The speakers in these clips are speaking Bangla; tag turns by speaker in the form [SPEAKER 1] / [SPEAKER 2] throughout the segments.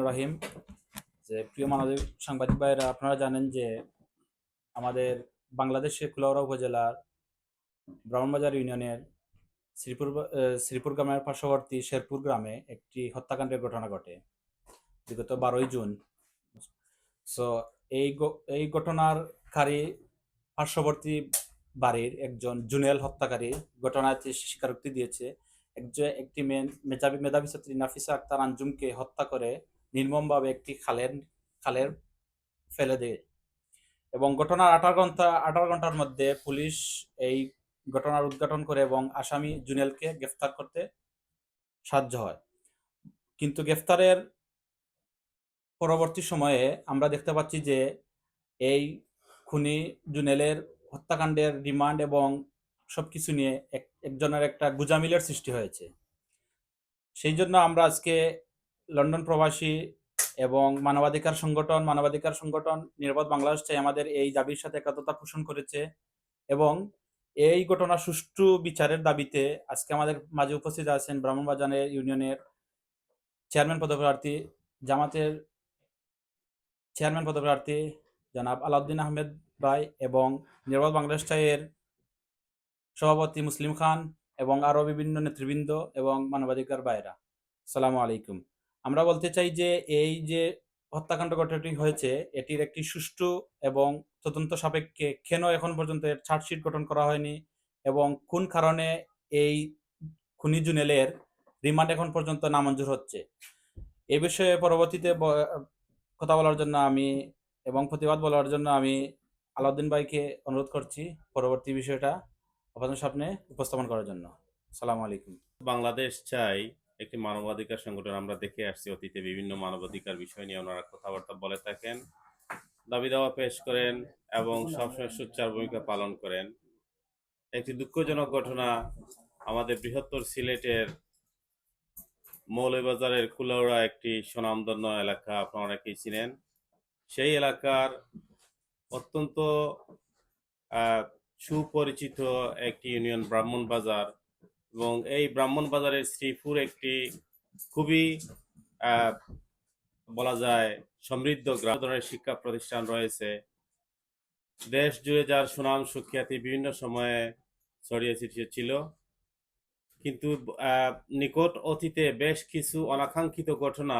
[SPEAKER 1] রহিম। যে প্রিয় মানবিক সাংবাদিক ভাইরা আপনারা জানেন যে আমাদের বাংলাদেশের কুলাউড়া উপজেলার ব্রাহ্মণবাজার ইউনিয়নের শ্রীপুর শ্রীপুর গ্রামের পার্শ্ববর্তী শেরপুর গ্রামে একটি হত্যাকাণ্ডের ঘটনা ঘটে বিগত বারোই জুন। সো এই এই ঘটনার কারী পার্শ্ববর্তী বাড়ির একজন জুনেল হত্যাকারী ঘটনাতে স্বীকারোক্তি দিয়েছে। একজন, একটি মেধাবী মেধাবী ছাত্রী নাফিসা আক্তার আঞ্জুমকে হত্যা করে নির্মমভাবে একটি খালের খালের ফেলে দেয়। এবং ঘটনার আঠারো ঘণ্টা, আঠারো ঘণ্টার মধ্যে পুলিশ এই ঘটনার উদ্ঘাটন করে এবং আসামি জুনেলকে গ্রেফতার করতে সাহায্য হয়। কিন্তু গ্রেফতারের পরবর্তী সময়ে আমরা দেখতে পাচ্ছি যে এই খুনি জুনেলের হত্যাকাণ্ডের রিমান্ড এবং সব কিছু নিয়ে এক, একজনের একটা গুজামিলের সৃষ্টি হয়েছে। সেই জন্য আমরা আজকে লন্ডন প্রবাসী এবং মানবাধিকার সংগঠন মানবাধিকার সংগঠন, নিরাপদ বাংলাদেশ চাই আমাদের এই দাবির সাথে একাত্মতা পোষণ করেছে এবং এই ঘটনা সুষ্ঠু বিচারের দাবিতে আজকে আমাদের মাঝে উপস্থিত আছেন ব্রাহ্মণবাজারের ইউনিয়নের চেয়ারম্যান পদপ্রার্থী, জামাতের চেয়ারম্যান পদপ্রার্থী জনাব আলাউদ্দিন আহমেদ ভাই এবং নিরাপদ বাংলাদেশ চাইয়ের সভাপতি মুসলিম খান এবং আরও বিভিন্ন নেতৃবৃন্দ এবং মানবাধিকার ভাইরা সালামু আলাইকুম। আমরা বলতে চাই যে, এই যে হত্যাকাণ্ড ঘটনাটি হয়েছে, এটির একটি সুষ্ঠু এবং তদন্ত সাপেক্ষে কেন এখন পর্যন্ত এর চার্জশিট গঠন করা হয়নি এবং কোন কারণে এই খুনি জুনেলের রিমান্ড এখন পর্যন্ত নামঞ্জুর হচ্ছে? এ বিষয়ে পরবর্তীতে কথা বলার জন্য আমি এবং প্রতিবাদ বলার জন্য আমি আলাউদ্দিন ভাইকে অনুরোধ করছি পরবর্তী বিষয়টা আপনাদের সামনে উপস্থাপন করার জন্য। সালাম আলাইকুম।
[SPEAKER 2] বাংলাদেশ চাই একটি মানবাধিকার সংগঠন আমরা দেখে আসছি অতীতে বিভিন্ন মানবাধিকার বিষয় নিয়ে ওনারা কথাবার্তা বলে থাকেন, দাবি দাওয়া পেশ করেন এবং সবসময় সোচ্চার ভূমিকা পালন করেন। একটি দুঃখজনক ঘটনা, আমাদের বৃহত্তর সিলেটের মৌলবাজারের কুলাউড়া একটি সুনামধন্য এলাকা, আপনারা অনেকেই চিনেন। সেই এলাকার অত্যন্ত সুপরিচিত একটি ইউনিয়ন ব্রাহ্মণ বাজার এবং এই ব্রাহ্মণ বাজারের শ্রীপুর একটি খুবই বলা যায় সমৃদ্ধ গ্রাম। ধরনের শিক্ষা প্রতিষ্ঠান রয়েছে। দেশ জুড়ে যার সুনাম সুখ্যাতি বিভিন্ন সময়ে ছড়িয়ে ছিটিয়ে ছিল। কিন্তু নিকট অতীতে বেশ কিছু অনাকাঙ্ক্ষিত ঘটনা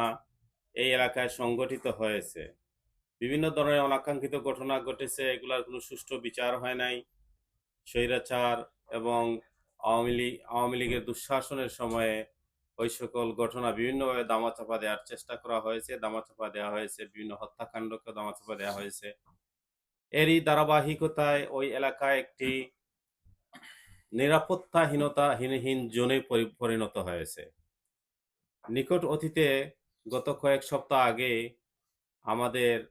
[SPEAKER 2] এই এলাকায় সংগঠিত হয়েছে। বিভিন্ন ধরনের অনাকাঙ্ক্ষিত ঘটনা ঘটেছে। এগুলার কোনো সুষ্ঠু বিচার হয় নাই। স্বৈরাচার এবং আওয়ামী লীগ, আওয়ামী লীগের দুঃশাসনের সময়ে ওই সকল ঘটনা বিভিন্নভাবে দামাচাপা দেওয়ার চেষ্টা করা হয়েছে, দামাচাপা দেওয়া হয়েছে, বিভিন্ন হত্যাকাণ্ডকে দামাচাপা দেওয়া হয়েছে। এরই ধারাবাহিকতায় ওই এলাকায় একটি নিরাপত্তাহীনতা হীনহীন জোনে পরি- পরিণত হয়েছে। নিকট অতীতে গত কয়েক সপ্তাহ আগে আমাদের,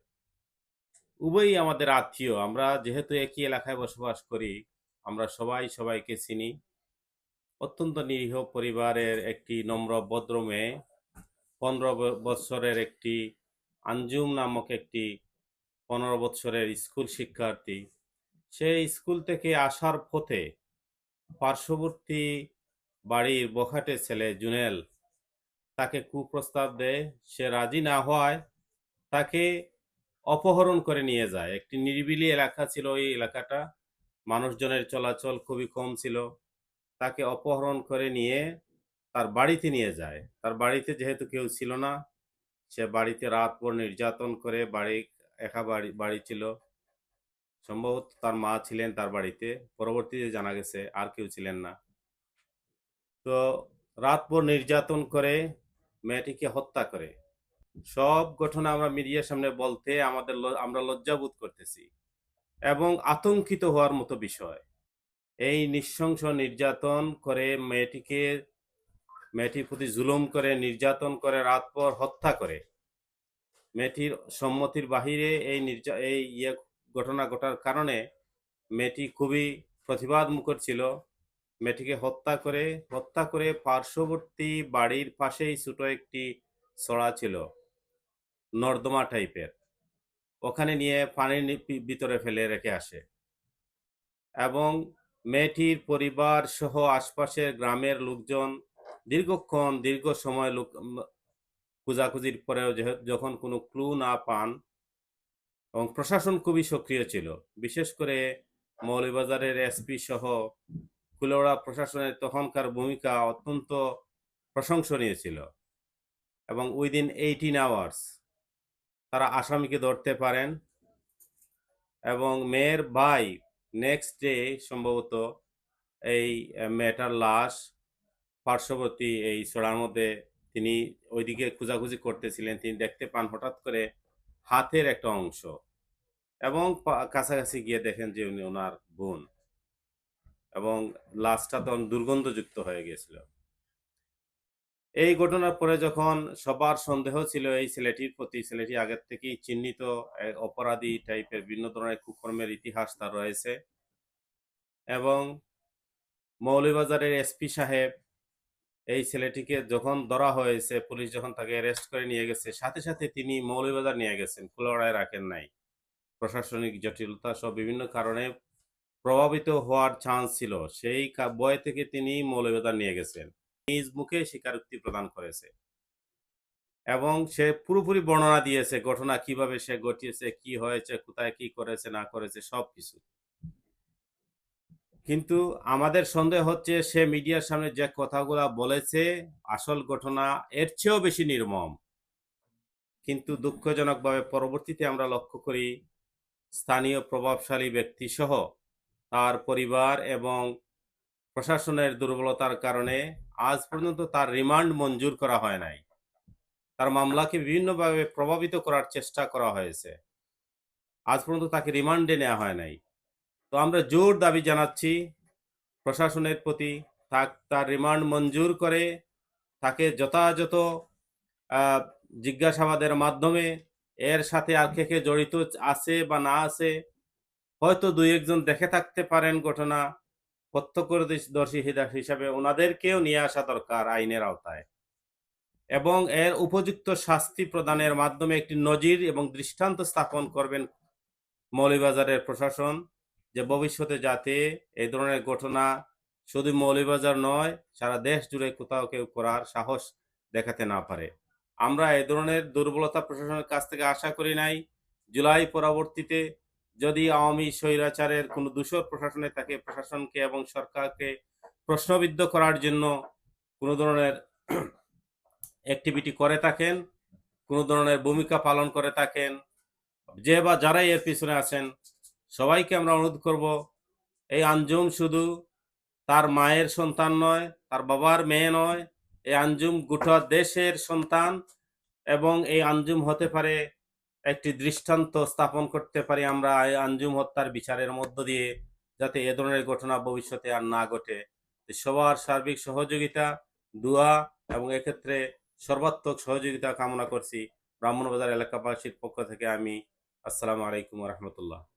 [SPEAKER 2] উভয়ই আমাদের আত্মীয়, আমরা যেহেতু একই এলাকায় বসবাস করি, আমরা সবাই সবাইকে চিনি। অত্যন্ত নিরীহ পরিবারের একটি নম্র ভদ্র মেয়ে পনেরো বৎসরের একটি আঞ্জুম নামক একটি পনেরো বৎসরের স্কুল শিক্ষার্থী। সেই স্কুল থেকে আসার পথে পার্শ্ববর্তী বাড়ির বখাটে ছেলে জুনেল তাকে কুপ্রস্তাব দেয়, সে রাজি না হওয়ায় তাকে অপহরণ করে নিয়ে যায়। একটি নিরিবিলি এলাকা ছিল এই এলাকাটা। মানুষজনের চলাচল খুবই কম ছিল। তাকে অপহরণ করে নিয়ে তার বাড়িতে নিয়ে যায়। তার বাড়িতে যেহেতু কেউ ছিল না, সে বাড়িতে রাত পর নির্যাতন করে বাড়ি, একা বাড়ি বাড়ি ছিল। সম্ভবত তার মা ছিলেন তার বাড়িতে, পরবর্তীতে জানা গেছে আর কেউ ছিলেন না। তো রাত পর নির্যাতন করে মেয়েটিকে হত্যা করে। সব ঘটনা আমরা মিডিয়ার সামনে বলতে আমাদের আমরা লজ্জাবোধ করতেছি এবং আতঙ্কিত হওয়ার মতো বিষয়। এই নৃশংস নির্যাতন করে মেয়েটিকে, মেয়েটির প্রতি জুলুম করে, নির্যাতন করে রাতভর হত্যা করে। মেয়েটির সম্মতির বাহিরে এই নির্যা, এই ইয়ে ঘটনা ঘটার কারণে মেয়েটি খুবই প্রতিবাদ মুখর ছিল। মেয়েটিকে হত্যা করে হত্যা করে পার্শ্ববর্তী বাড়ির পাশেই ছোট একটি ছড়া ছিল, নর্দমা টাইপের। ওখানে নিয়ে পানির ভিতরে ফেলে রেখে আসে। এবং মেয়েটির পরিবার সহ আশপাশের গ্রামের লোকজন দীর্ঘক্ষণ, দীর্ঘ সময় লোক খোঁজাখুঁজির পরেও যখন কোনো ক্লু না পান এবং প্রশাসন খুবই সক্রিয় ছিল, বিশেষ করে মৌলভীবাজারের এসপি সহ কুলেওড়া প্রশাসনের তখনকার ভূমিকা অত্যন্ত প্রশংসনীয় ছিল এবং উইদিন এইটিন আওয়ার্স তারা আসামিকে ধরতে পারেন এবং মেয়ের ভাই নেক্সট ডে সম্ভবত এই মেয়েটার লাশ পার্শ্ববর্তী এই সোড়ার মধ্যে তিনি ওইদিকে খোঁজাখুঁজি করতেছিলেন। তিনি দেখতে পান হঠাৎ করে হাতের একটা অংশ এবং কাছাকাছি গিয়ে দেখেন যে উনি ওনার বোন এবং লাশটা তখন দুর্গন্ধযুক্ত হয়ে গিয়েছিল। এই ঘটনার পরে যখন সবার সন্দেহ ছিল এই ছেলেটির প্রতি, ছেলেটি আগের থেকেই চিহ্নিত অপরাধী টাইপের বিভিন্ন ধরনের কুকর্মের ইতিহাস তার রয়েছে এবং মৌলভীবাজারের এসপি সাহেব এই ছেলেটিকে যখন ধরা হয়েছে, পুলিশ যখন তাকে অ্যারেস্ট করে নিয়ে গেছে, সাথে সাথে তিনি মৌলভীবাজার নিয়ে গেছেন কুলাড়ায় রাখেন নাই। প্রশাসনিক জটিলতা সহ বিভিন্ন কারণে প্রভাবিত হওয়ার চান্স ছিল। সেই বয় থেকে তিনি মৌলভীবাজার নিয়ে গেছেন। নিজ মুখে স্বীকারোক্তি প্রদান করেছে। এবং সে পুরোপুরি বর্ণনা দিয়েছে ঘটনা কীভাবে সে ঘটিয়েছে, কি হয়েছে, কোথায় কি করেছে, না করেছে, সবকিছু। কিন্তু আমাদের সন্দেহ হচ্ছে সে মিডিয়ার সামনে যে কথাগুলা বলেছে, আসল ঘটনা এর চেয়েও বেশি নির্মম। কিন্তু দুঃখজনকভাবে পরবর্তীতে আমরা লক্ষ্য করি, স্থানীয় প্রভাবশালী ব্যক্তি সহ তার পরিবার এবং প্রশাসনের দুর্বলতার কারণে আজ পর্যন্ত তার রিমান্ড মঞ্জুর করা হয় নাই। তার মামলাকে বিভিন্নভাবে প্রভাবিত করার চেষ্টা করা হয়েছে। আজ পর্যন্ত তাকে রিমান্ডে নেওয়া হয় নাই। তো আমরা জোর দাবি জানাচ্ছি, প্রশাসনের প্রতি তার রিমান্ড মঞ্জুর করে তাকে যথাযথ জিজ্ঞাসাবাদের মাধ্যমে এর সাথে আর কে কে জড়িত আছে বা না আছে, হয়তো দুই একজন দেখে থাকতে পারেন ঘটনা। প্রত্যক্ষদর্শী হিসাবে ওনাদেরকেও নিয়ে আসা দরকার আইনের আওতায়। এবং এর উপযুক্ত শাস্তি প্রদানের মাধ্যমে একটি নজির এবং দৃষ্টান্ত স্থাপন করবেন মৌলভীবাজারের প্রশাসন যে ভবিষ্যতে যাতে এই ধরনের ঘটনা শুধু মৌলভীবাজার নয়, সারা দেশ জুড়ে কোথাও কেউ করার সাহস দেখাতে না পারে। আমরা এই ধরনের দুর্বলতা প্রশাসনের কাছ থেকে আশা করি নাই। জুলাই পরবর্তীতে যদি আওয়ামী স্বৈরাচারের কোনো দূষর প্রশাসনে থাকে, প্রশাসনকে এবং সরকারকে প্রশ্নবিদ্ধ করার জন্য কোনো ধরনের অ্যাক্টিভিটি করে থাকেন, কোনো ধরনের ভূমিকা পালন করে থাকেন, যে বা যারাই এর পিছনে আছেন, সবাইকে আমরা অনুরোধ করব, এই আঞ্জুম শুধু তার মায়ের সন্তান নয়, তার বাবার মেয়ে নয়, এই আঞ্জুম গোটা দেশের সন্তান এবং এই আঞ্জুম হতে পারে একটি দৃষ্টান্ত স্থাপন করতে পারি আমরা আঞ্জুম হত্যার বিচারের মধ্য দিয়ে, যাতে এ ধরনের ঘটনা ভবিষ্যতে আর না ঘটে। সবার সার্বিক সহযোগিতা, দোয়া এবং এক্ষেত্রে সর্বাত্মক সহযোগিতা কামনা করছি ব্রাহ্মণবাজার এলাকাবাসীর পক্ষ থেকে আমি। আসসালামু আলাইকুম রহমতুল্লাহ।